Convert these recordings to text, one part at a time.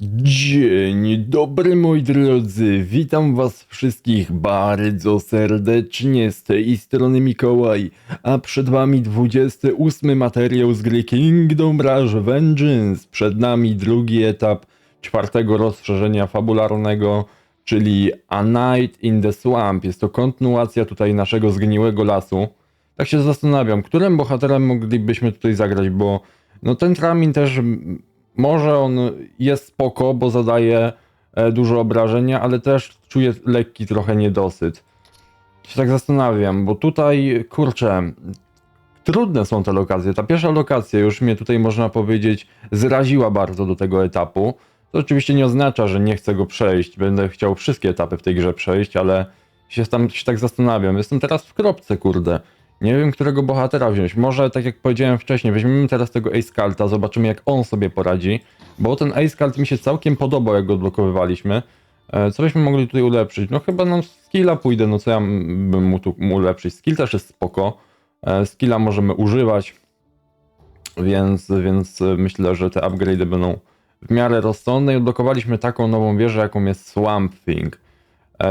Dzień dobry moi drodzy, witam was wszystkich bardzo serdecznie z tej strony Mikołaj, a przed wami 28 materiał z gry Kingdom Rush Vengeance, przed nami drugi etap czwartego rozszerzenia fabularnego, czyli A Night in the Swamp, jest to kontynuacja tutaj naszego zgniłego lasu. Tak się zastanawiam, którym bohaterem moglibyśmy tutaj zagrać, bo no ten Tramin też może on jest spoko, bo zadaje e, dużo obrażenia, ale też czuję lekki trochę niedosyt. Się tak zastanawiam, bo tutaj, kurczę, trudne są te lokacje. Ta pierwsza lokacja już mnie tutaj, można powiedzieć, zraziła bardzo do tego etapu. To oczywiście nie oznacza, że nie chcę go przejść. Będę chciał wszystkie etapy w tej grze przejść, ale się tam się tak zastanawiam. Jestem teraz w kropce, kurde. Nie wiem, którego bohatera wziąć. Może, tak jak powiedziałem wcześniej, weźmiemy teraz tego Ace Carta, zobaczymy jak on sobie poradzi, bo ten Ace Card mi się całkiem podobał, jak go odblokowywaliśmy. E, Co byśmy mogli tutaj ulepszyć? No chyba nam skilla pójdę, no co ja bym mu tu ulepszyć? Skill też jest spoko. E, Skilla możemy używać, więc, więc e, myślę, że te upgrade'y będą w miarę rozsądne i odblokowaliśmy taką nową wieżę, jaką jest Swamp Thing.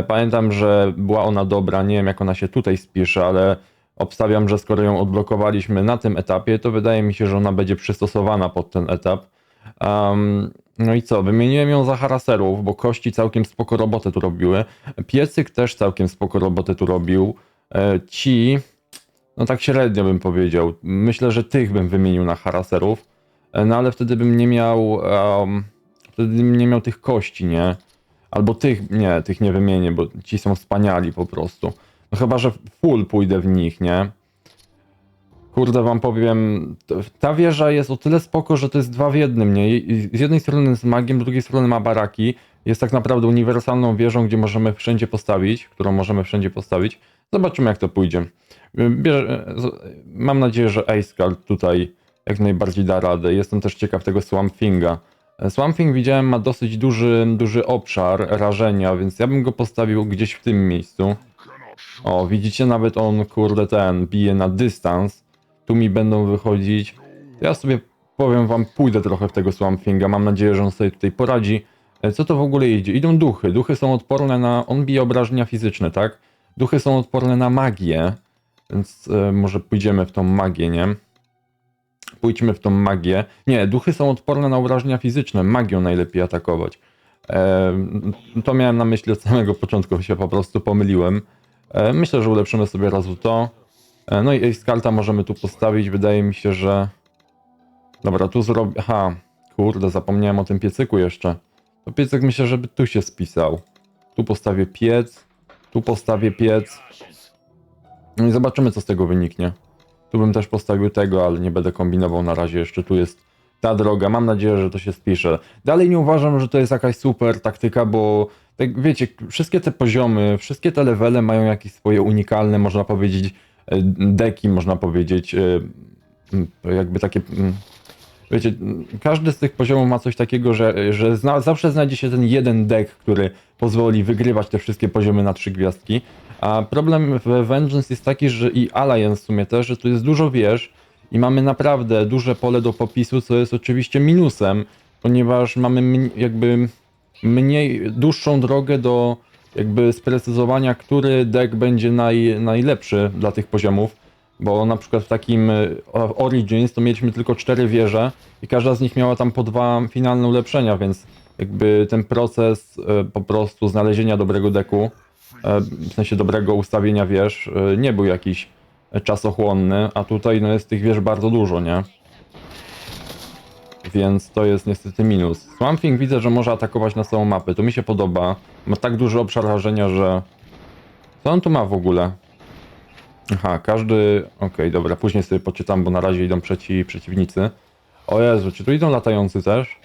Pamiętam, że była ona dobra, nie wiem jak ona się tutaj spisze, ale obstawiam, że skoro ją odblokowaliśmy na tym etapie, to wydaje mi się, że ona będzie przystosowana pod ten etap. Um, no i co, wymieniłem ją za haraserów, bo kości całkiem spoko robotę tu robiły. Piecyk też całkiem spoko robotę tu robił. E, ci, no tak średnio bym powiedział. Myślę, że tych bym wymienił na haraserów, E, no ale wtedy bym nie miał, um, wtedy bym nie miał tych kości, nie? Albo tych, nie, tych nie wymienię, bo ci są wspaniali po prostu. No chyba, że full pójdę w nich, nie? Kurde, wam powiem, ta wieża jest o tyle spoko, że to jest dwa w jednym, nie? Z jednej strony jest magiem, z drugiej strony ma baraki. Jest tak naprawdę uniwersalną wieżą, gdzie możemy wszędzie postawić, którą możemy wszędzie postawić. Zobaczymy, jak to pójdzie. Bierze, z- mam nadzieję, że Ace Card tutaj jak najbardziej da radę. Jestem też ciekaw tego Swamp Thinga. Swamp Thing widziałem ma dosyć duży, duży obszar rażenia, więc ja bym go postawił gdzieś w tym miejscu. O, widzicie, nawet on, kurde, ten, bije na dystans. Tu mi będą wychodzić. Ja sobie, powiem wam, pójdę trochę w tego Swamp Thinga. Mam nadzieję, że on sobie tutaj poradzi. E, Co to w ogóle idzie? Idą duchy. Duchy są odporne na... On bije obrażenia fizyczne, tak? Duchy są odporne na magię. Więc e, może pójdziemy w tą magię, nie? Pójdźmy w tą magię. Nie, duchy są odporne na obrażenia fizyczne. Magią najlepiej atakować. E, to miałem na myśli od samego początku, się po prostu pomyliłem. E, myślę, że ulepszymy sobie razu to. E, no i Ace Karta możemy tu postawić. Wydaje mi się, że... Dobra, tu zrobię... Aha, kurde, zapomniałem o tym piecyku jeszcze. To piecyk myślę, żeby tu się spisał. Tu postawię piec. Tu postawię piec. No i zobaczymy, co z tego wyniknie. Tu bym też postawił tego, ale nie będę kombinował na razie. Jeszcze tu jest ta droga. Mam nadzieję, że to się spisze. Dalej nie uważam, że to jest jakaś super taktyka, bo tak wiecie, wszystkie te poziomy, wszystkie te levele mają jakieś swoje unikalne, można powiedzieć, e, deki, można powiedzieć, e, jakby takie. Wiecie, każdy z tych poziomów ma coś takiego, że, że zna, zawsze znajdzie się ten jeden deck, który pozwoli wygrywać te wszystkie poziomy na trzy gwiazdki. A problem w Vengeance jest taki, że i Alliance w sumie też, że tu jest dużo wież i mamy naprawdę duże pole do popisu, co jest oczywiście minusem, ponieważ mamy jakby mniej, dłuższą drogę do jakby sprecyzowania, który deck będzie naj, najlepszy dla tych poziomów, bo na przykład w takim e, Origins to mieliśmy tylko cztery wieże i każda z nich miała tam po dwa finalne ulepszenia, więc jakby ten proces e, po prostu znalezienia dobrego deku e, w sensie dobrego ustawienia wież, nie był jakiś czasochłonny, a tutaj no, jest tych wież bardzo dużo, nie? Więc to jest niestety minus. Swamp Thing widzę, że może atakować na całą mapę, to mi się podoba. Ma tak duży obszar rażenia, że... Co on tu ma w ogóle? Aha, każdy... Okej, dobra, później sobie poczytam, bo na razie idą przeci... przeciwnicy. O Jezu, czy tu idą latający też?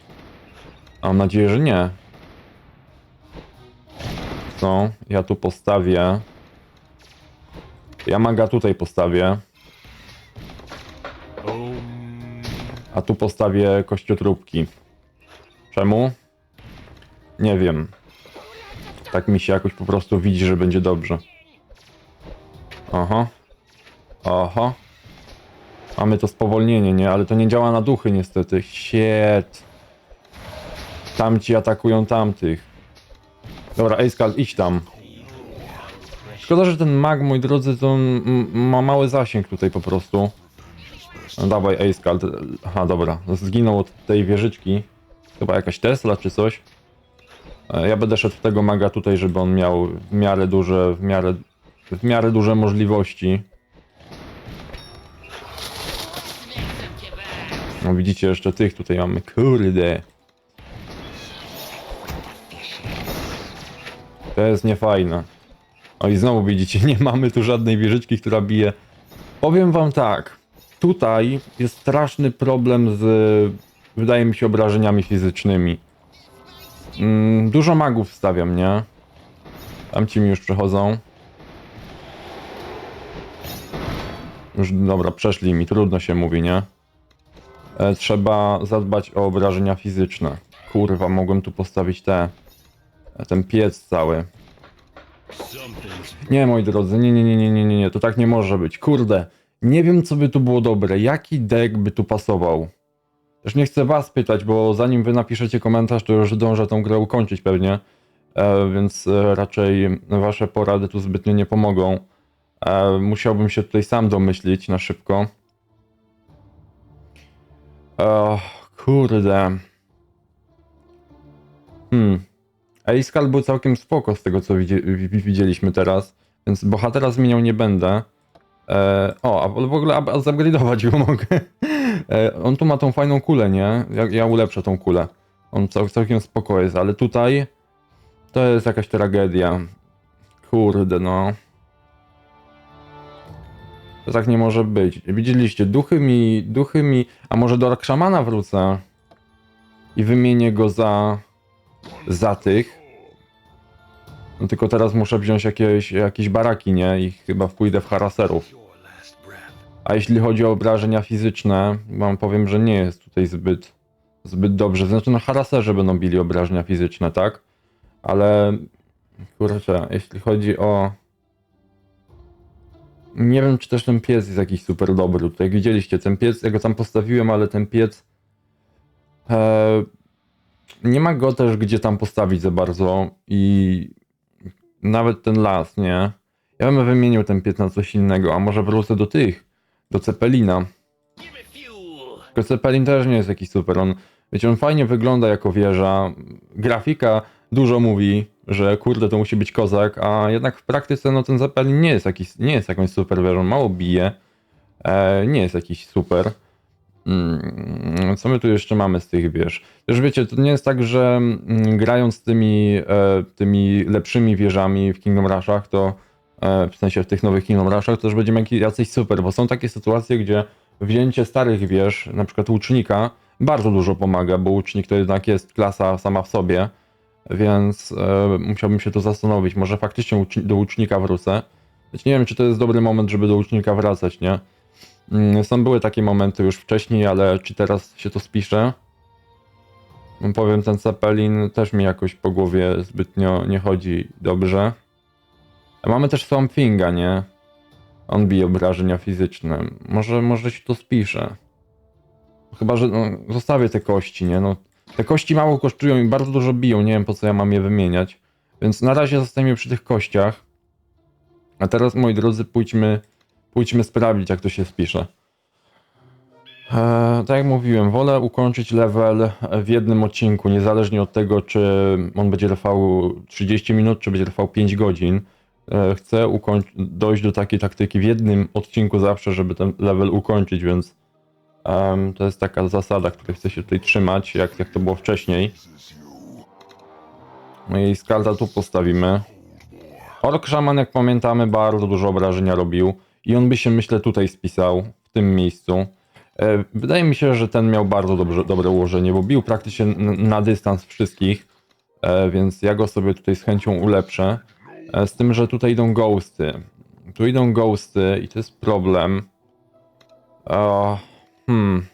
Mam nadzieję, że nie. Co? Ja tu postawię. Ja maga tutaj postawię. A tu postawię kościotróbki. Czemu? Nie wiem. Tak mi się jakoś po prostu widzi, że będzie dobrze. Oho. Oho. Mamy to spowolnienie, nie? Ale to nie działa na duchy niestety. Shit. tamci atakują tamtych. Dobra, Ejskal, idź tam. Szkoda, że ten mag, moi drodzy, to ma mały zasięg tutaj po prostu. No dawaj, Ejskal. Aha, dobra. Zginął od tej wieżyczki. Chyba jakaś Tesla czy coś. E, Ja będę szedł w tego maga tutaj, żeby on miał w miarę duże, w miarę, w miarę duże możliwości. No widzicie, jeszcze tych tutaj mamy. Kurde. To jest niefajne. O i znowu widzicie, nie mamy tu żadnej wieżyczki, która bije. Powiem wam tak. Tutaj jest straszny problem z, wydaje mi się, obrażeniami fizycznymi. Mm, dużo magów wstawiam, nie? Tamci mi już przechodzą. Już dobra, przeszli mi, trudno się mówi, nie? E, trzeba zadbać o obrażenia fizyczne. Kurwa, mogłem tu postawić te. Ten piec cały. Nie, moi drodzy, nie, nie, nie, nie, nie, nie, to tak nie może być. Kurde, nie wiem, co by tu było dobre. Jaki deck by tu pasował? Też nie chcę was pytać, bo zanim wy napiszecie komentarz, to już dążę tą grę ukończyć pewnie. E, więc e, raczej wasze porady tu zbytnio nie pomogą. E, musiałbym się tutaj sam domyślić na szybko. O, kurde. Hmm. Eiskal był całkiem spoko z tego, co widzi- wi- widzieliśmy teraz, więc bohatera zmieniał nie będę. E, o, a w ogóle a, zupgrade'ować go mogę. E, on tu ma tą fajną kulę, nie? Ja, ja ulepszę tą kulę. On cał, całkiem spoko jest, ale tutaj to jest jakaś tragedia. Kurde, no. To tak nie może być. Widzieliście, duchy mi, duchy mi... A może do Arkszamana wrócę? I wymienię go za... za tych. No tylko teraz muszę wziąć jakieś, jakieś baraki, nie? I chyba pójdę w haraserów. A jeśli chodzi o obrażenia fizyczne, wam powiem, że nie jest tutaj zbyt, zbyt dobrze. Znaczy, no haraserzy będą bili obrażenia fizyczne, tak? Ale kurczę, jeśli chodzi o. Nie wiem, czy też ten piec jest jakiś super dobry. Tutaj jak widzieliście, ten piec, ja go tam postawiłem, ale ten piec. E, nie ma go też gdzie tam postawić za bardzo. I nawet ten las, nie? Ja bym wymienił ten piec na coś innego, a może wrócę do tych, do Cepelina. Tylko Cepelin też nie jest jakiś super. On, wiecie, on fajnie wygląda jako wieża. Grafika dużo mówi, że kurde, to musi być kozak, a jednak w praktyce no ten Zeppelin nie jest, jakiś, nie jest jakąś super wieżą, mało bije, e, nie jest jakiś super. Mm, co my tu jeszcze mamy z tych wież? Też wiecie, to nie jest tak, że mm, grając tymi, e, tymi lepszymi wieżami w Kingdom Rushach, to e, w sensie w tych nowych Kingdom Rushach, to też będziemy jacyś super, bo są takie sytuacje, gdzie wzięcie starych wież, na przykład łucznika, bardzo dużo pomaga, bo łucznik to jednak jest klasa sama w sobie, więc e, musiałbym się tu zastanowić. Może faktycznie do łucznika wrócę. Choć nie wiem, czy to jest dobry moment, żeby do łucznika wracać, nie? Mm, Są były takie momenty już wcześniej, ale czy teraz się to spisze? No, Powiem, ten Zeppelin też mi jakoś po głowie zbytnio nie chodzi dobrze. Mamy też Swamp Thinga, nie? On bije obrażenia fizyczne. Może, może się to spisze. Chyba, że no, zostawię te kości, nie? No, te kości mało kosztują i bardzo dużo biją. Nie wiem, po co ja mam je wymieniać. Więc na razie zostańmy przy tych kościach. A teraz, moi drodzy, pójdźmy, pójdźmy sprawdzić, jak to się spisze. Eee, tak jak mówiłem, wolę ukończyć level w jednym odcinku, niezależnie od tego, czy on będzie trwał 30 minut, czy będzie trwał 5 godzin. Eee, chcę dojść do takiej taktyki w jednym odcinku zawsze, żeby ten level ukończyć, więc to jest taka zasada, której chcę się tutaj trzymać, jak, jak to było wcześniej. No i skalta tu postawimy. Ork Shaman, jak pamiętamy, bardzo dużo obrażenia robił i on by się, myślę, tutaj spisał, w tym miejscu. E, Wydaje mi się, że ten miał bardzo dobrze, dobre ułożenie, bo bił praktycznie na dystans wszystkich, e, więc ja go sobie tutaj z chęcią ulepszę. E, Z tym, że tutaj idą ghosty. Tu idą ghosty i to jest problem. Hmm.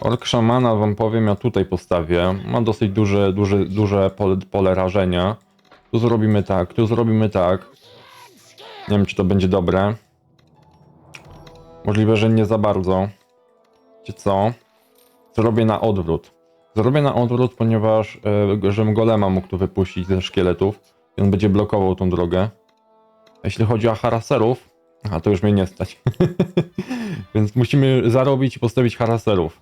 Ork Szamana wam powiem, ja tutaj postawię. Ma dosyć duże, duże, duże pole, pole rażenia. Tu zrobimy tak, tu zrobimy tak. Nie wiem, czy to będzie dobre. Możliwe, że nie za bardzo. Wiecie co? Zrobię na odwrót. Zrobię na odwrót, ponieważ e, żebym golema mógł tu wypuścić ze szkieletów i on będzie blokował tą drogę. Jeśli chodzi o haraserów, a to już mnie nie stać. Więc musimy zarobić i postawić haraserów.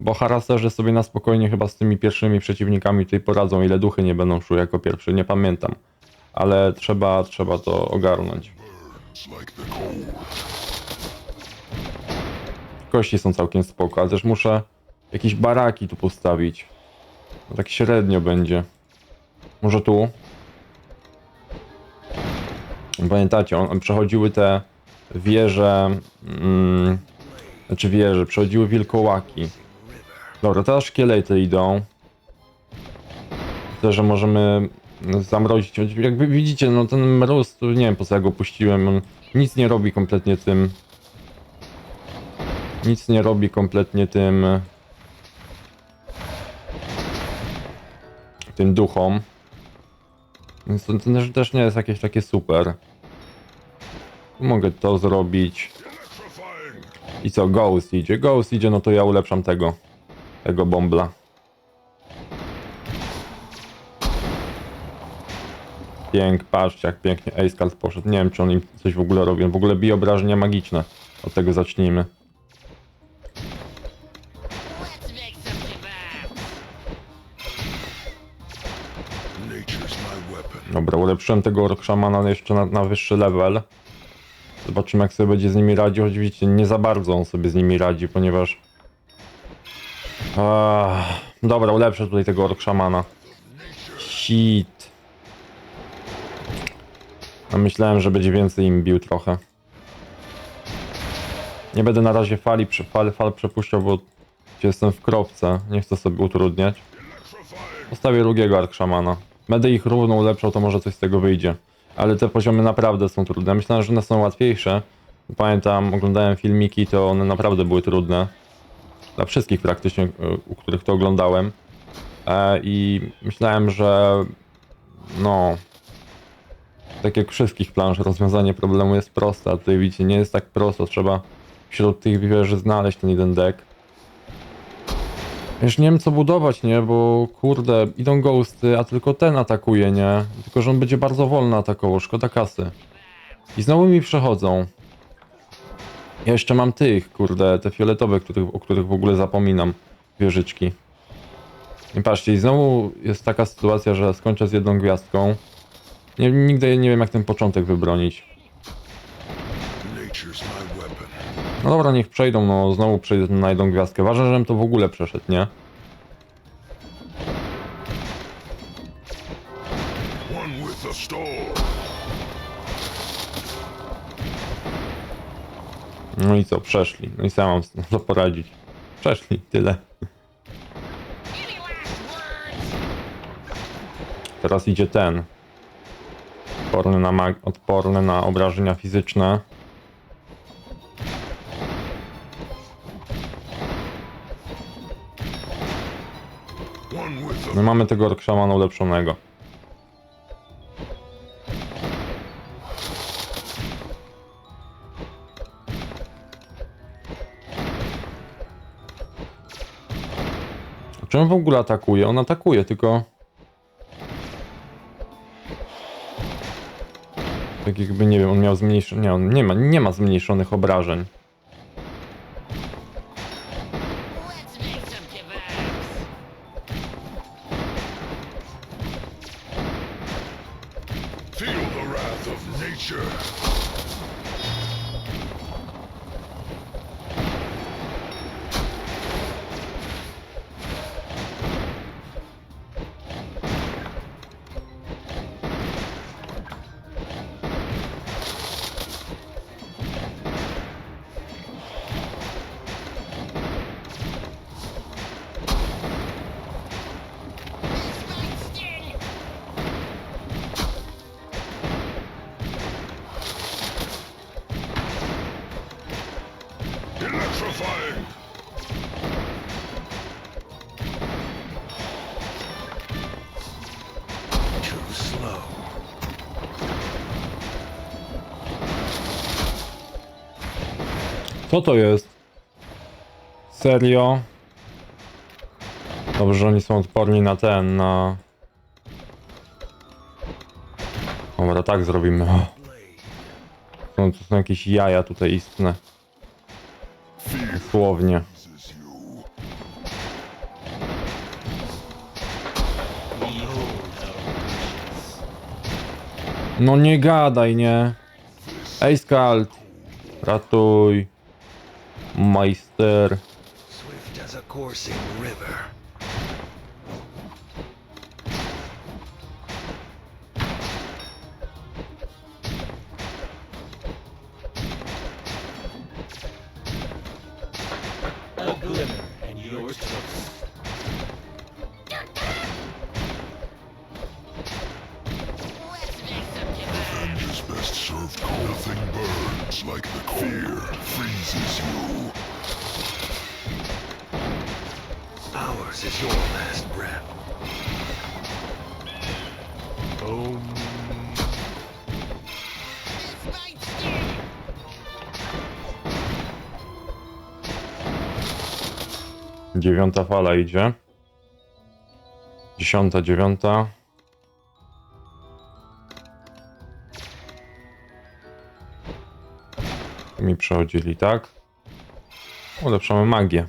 Bo haraserzy sobie na spokojnie chyba z tymi pierwszymi przeciwnikami tutaj poradzą, ile duchy nie będą szły jako pierwszy, nie pamiętam. Ale trzeba, trzeba to ogarnąć. Kości są całkiem spoko, ale też muszę jakieś baraki tu postawić. No tak średnio będzie. Może tu? Pamiętacie, on, przechodziły te wieże, mm, znaczy wieże, przechodziły wilkołaki. Dobra, teraz szkielety idą. Myślę, że możemy zamrozić. Jak widzicie, no ten mróz, to nie wiem po co ja go puściłem, on nic nie robi kompletnie tym. Nic nie robi kompletnie tym. Tym duchom. Więc to, to też nie jest jakieś takie super. Mogę to zrobić. I co, Ghost idzie? Ghost idzie, no to ja ulepszam tego. Tego bombla. Pięk, patrzcie jak pięknie Ace Card poszedł. Nie wiem czy on im coś w ogóle robi. W ogóle bije obrażenia magiczne. Od tego zacznijmy. Dobra, ulepszyłem tego Orkszamana jeszcze na, na wyższy level. Zobaczymy jak sobie będzie z nimi radził. Oczywiście nie za bardzo on sobie z nimi radzi, ponieważ... Ah, dobra, ulepszę tutaj tego Orkszamana. Shit. A myślałem, że będzie więcej im bił trochę. Nie będę na razie fali, fal, fal bo jestem w kropce. Nie chcę sobie utrudniać. Postawię drugiego Arkszamana. Będę ich równo ulepszał, to może coś z tego wyjdzie. Ale te poziomy naprawdę są trudne. Myślałem, że one są łatwiejsze. Pamiętam, oglądałem filmiki, to one naprawdę były trudne. Dla wszystkich praktycznie, e, u których to oglądałem. E, I myślałem, że no... Tak jak wszystkich plansz, rozwiązanie problemu jest proste, a tutaj widzicie, nie jest tak prosto. Trzeba wśród tych wieży znaleźć ten jeden deck. Już nie wiem co budować, nie? Bo kurde, idą ghosty, a tylko ten atakuje, nie? Tylko, że on będzie bardzo wolno atakował, szkoda kasy. I znowu mi przechodzą. Ja jeszcze mam tych, kurde, te fioletowe, których, o których w ogóle zapominam. Wieżyczki. I patrzcie, i znowu jest taka sytuacja, że skończę z jedną gwiazdką. Nie, nigdy nie wiem jak ten początek wybronić. No dobra, niech przejdą, no znowu przejdę na jedną gwiazdkę. Ważne, żebym to w ogóle przeszedł, nie? No i co, przeszli. No i sam mam co poradzić. Przeszli, tyle. Teraz idzie ten. Odporny na, mag- odporny na obrażenia fizyczne. No mamy tego Orkszamana ulepszonego. Czemu w ogóle atakuje? On atakuje, tylko... Tak jakby, nie wiem, on miał zmniejszone... Nie, on nie ma, nie ma zmniejszonych obrażeń. Feel the wrath of nature. Co to jest? Serio? Dobrze, że oni są odporni na ten, na... Dobra, tak zrobimy. Są, to są jakieś jaja tutaj istne. Dosłownie. No nie gadaj, nie. Ej, Skald. Ratuj. Majster. Swift as a coursing river. A glimmer, and yours like the. Fear freezes you. Ours is your last breath. Dziewiąta fala idzie. Dziesiąta, dziewiąta. Mi przechodzili, tak? Ulepszamy magię.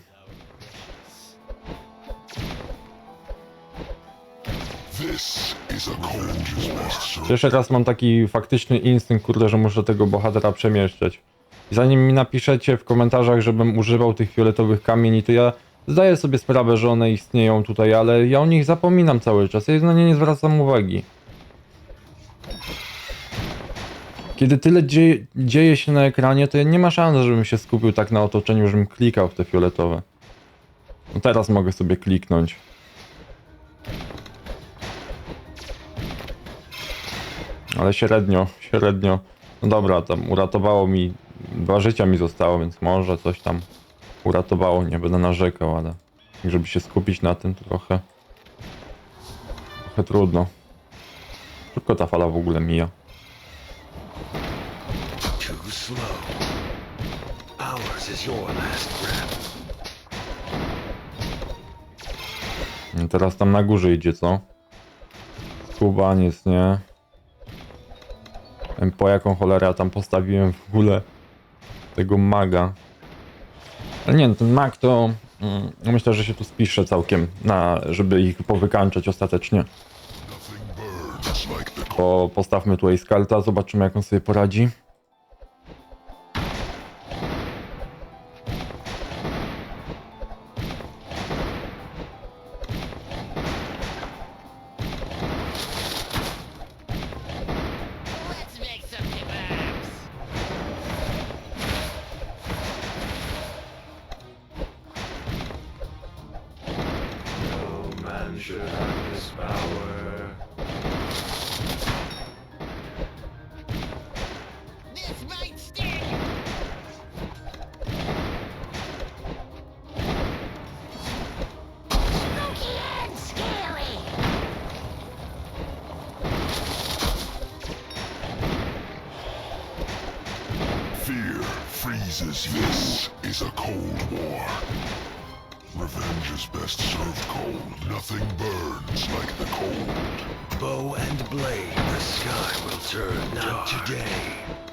Pierwszy raz mam taki faktyczny instynkt, kurde, że muszę tego bohatera przemieszczać. Zanim mi napiszecie w komentarzach, żebym używał tych fioletowych kamieni, to ja zdaję sobie sprawę, że one istnieją tutaj, ale ja o nich zapominam cały czas. Ja na nie nie zwracam uwagi. Kiedy tyle dzieje, dzieje się na ekranie, to nie ma szans, żebym się skupił tak na otoczeniu, żebym klikał w te fioletowe. No teraz mogę sobie kliknąć. Ale średnio, średnio. No dobra, tam uratowało mi, dwa życia mi zostało, więc może coś tam uratowało, nie będę narzekał, ale żeby się skupić na tym trochę, trochę trudno. Szybko ta fala w ogóle mija. Too slow. Ours is your last breath. Teraz tam na górze idzie, co? Skubaniec, nie? Po jaką cholerę ja tam postawiłem w ogóle tego maga. Ale nie, no, ten mag to mm, myślę, że się tu spisze całkiem, na, żeby ich powykańczać ostatecznie. To postawmy tutaj skalta, zobaczymy jak on sobie poradzi. Man should have this power. Nothing burns like the cold. Bow and blade, the sky will turn Not today.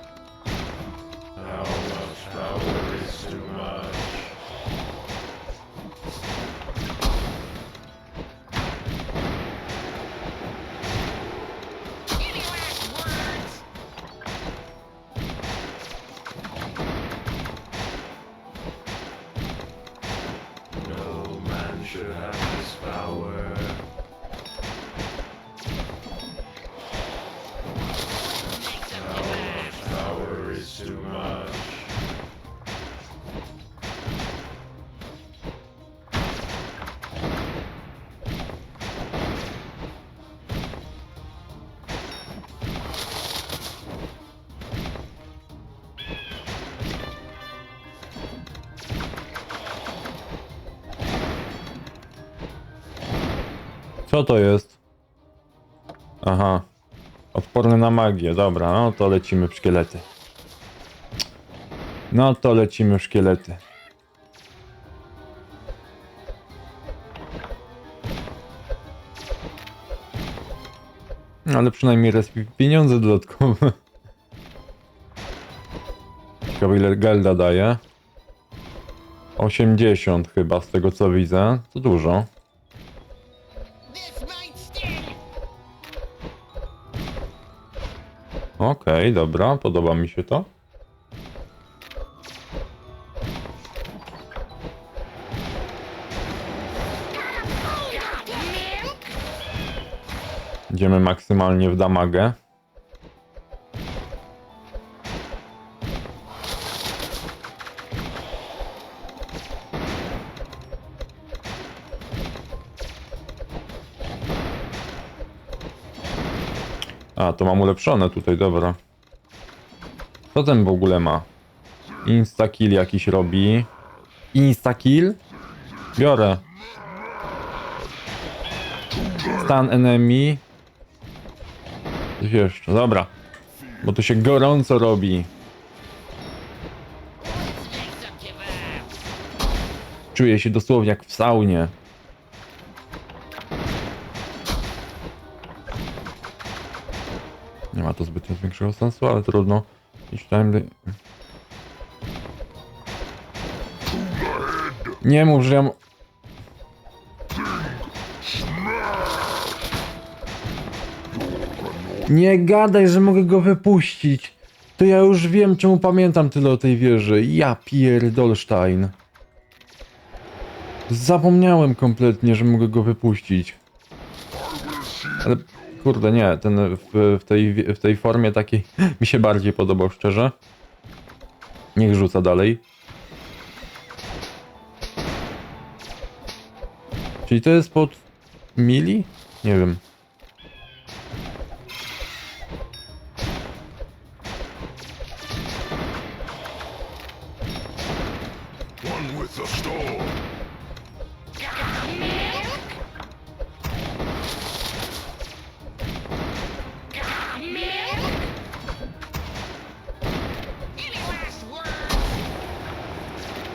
Co to jest? Aha. Odporny na magię, dobra, no to lecimy w szkielety. No to lecimy w szkielety. Ale przynajmniej raz pieniądze dodatkowe. Ciekawe ile Gelda daje. 80 chyba, z tego co widzę. To dużo. Okej, dobra, podoba mi się to. Idziemy maksymalnie w damagę. A, to mam ulepszone tutaj, dobra. Co ten w ogóle ma? Instakill jakiś robi. Instakill? Biorę. Stan enemy. Coś jeszcze, dobra. Bo to się gorąco robi. Czuję się dosłownie jak w saunie. To zbytnio większego sensu, ale trudno. Each time the... Nie mów, że ja... Nie gadaj, że mogę go wypuścić. To ja już wiem, czemu pamiętam tyle o tej wieży. Ja pierdolstein. Zapomniałem kompletnie, że mogę go wypuścić. Ale kurde, nie, ten w, w, tej, w tej formie takiej mi się bardziej podobał, szczerze. Niech rzuca dalej. Czyli to jest pod mili? Nie wiem.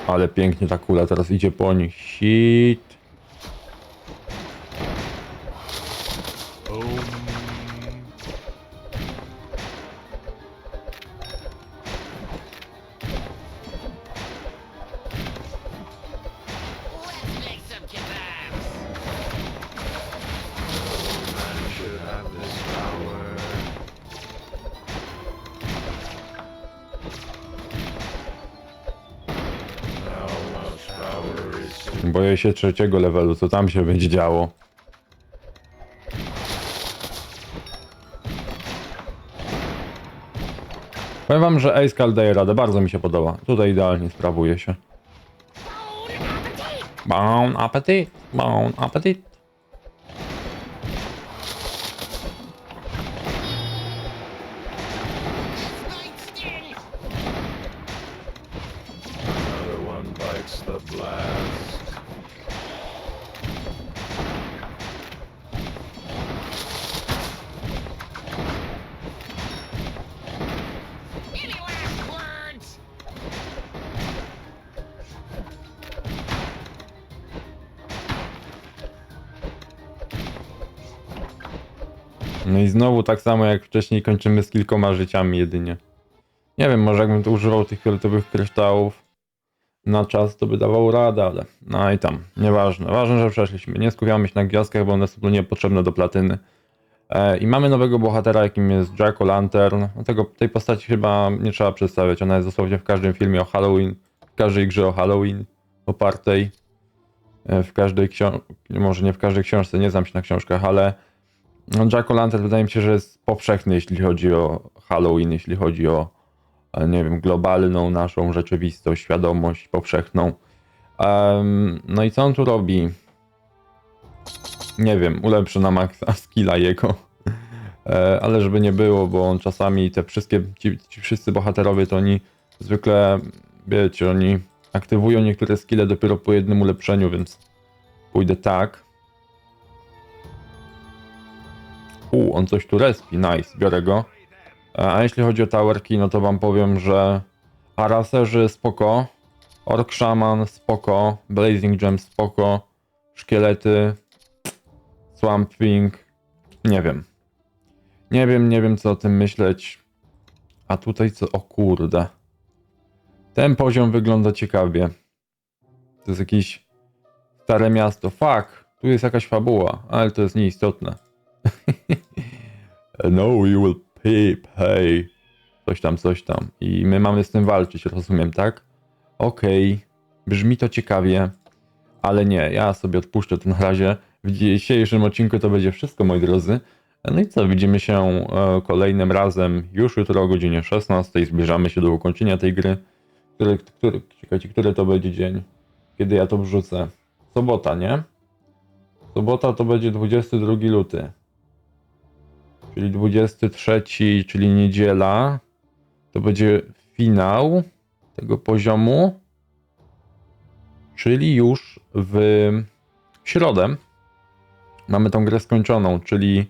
Ale pięknie ta kula teraz idzie po nich. Shit. Się trzeciego levelu, co tam się będzie działo. Powiem wam, że Call daje radę, bardzo mi się podoba. Tutaj idealnie sprawuje się. Bon appetit. Bon appetit, tak samo jak wcześniej kończymy z kilkoma życiami jedynie. Nie wiem, może jakbym tu używał tych fioletowych kryształów na czas, to by dawał radę, ale no i tam, nieważne. Ważne, że przeszliśmy. Nie skupiamy się na gwiazdkach, bo one są tu niepotrzebne do platyny. E, I mamy nowego bohatera, jakim jest Jack Lantern. No tego, tej postaci chyba nie trzeba przedstawiać. Ona jest dosłownie w każdym filmie o Halloween, w każdej grze o Halloween opartej. E, W każdej książce, może nie w każdej książce, nie znam się na książkach, ale no, Jack O'Lantern wydaje mi się, że jest powszechny, jeśli chodzi o Halloween, jeśli chodzi o, e, nie wiem, globalną naszą rzeczywistość, świadomość powszechną. Em, no i co on tu robi? Nie wiem, ulepszy na maksa skilla jego. E, ale żeby nie było, bo on czasami te wszystkie, ci, ci wszyscy bohaterowie, to oni zwykle, wiecie, oni aktywują niektóre skille dopiero po jednym ulepszeniu, więc pójdę tak. U, on coś tu respi, nice, biorę go. E, A jeśli chodzi o towerki, no to wam powiem, że Araserzy spoko, Ork Shaman spoko, Blazing Gem spoko, Szkielety, Swamp Thing, nie wiem. Nie wiem, nie wiem co o tym myśleć. A tutaj co? O kurde. Ten poziom wygląda ciekawie. To jest jakieś stare miasto. Fuck, tu jest jakaś fabuła, ale to jest nieistotne. no, you will pay, pay. Coś tam, coś tam. I my mamy z tym walczyć, rozumiem, tak? Okej, brzmi to ciekawie, ale nie, ja sobie odpuszczę to na razie. W dzisiejszym odcinku to będzie wszystko, moi drodzy. No i co, widzimy się e, kolejnym razem już jutro o godzinie 16. Zbliżamy się do ukończenia tej gry. Który, który, czekajcie, który to będzie dzień? Kiedy ja to wrzucę? Sobota, nie? Sobota to będzie 22 luty. Czyli 23, czyli niedziela. To będzie finał tego poziomu. Czyli już w środę mamy tą grę skończoną, czyli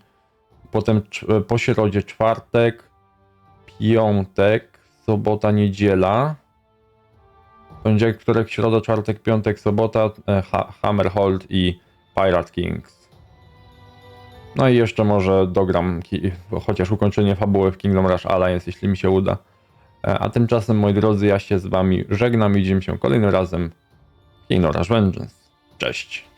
potem cz- po środzie czwartek, piątek, sobota, niedziela. Poniedziałek, wtorek, środa, czwartek, piątek, sobota, e, ha Hammerhold i Pirate Kings. No i jeszcze może dogram chociaż ukończenie fabuły w Kingdom Rush Alliance, jeśli mi się uda. E, A tymczasem, moi drodzy, ja się z wami żegnam i widzimy się kolejnym razem w Kingdom Rush Vengeance. Cześć!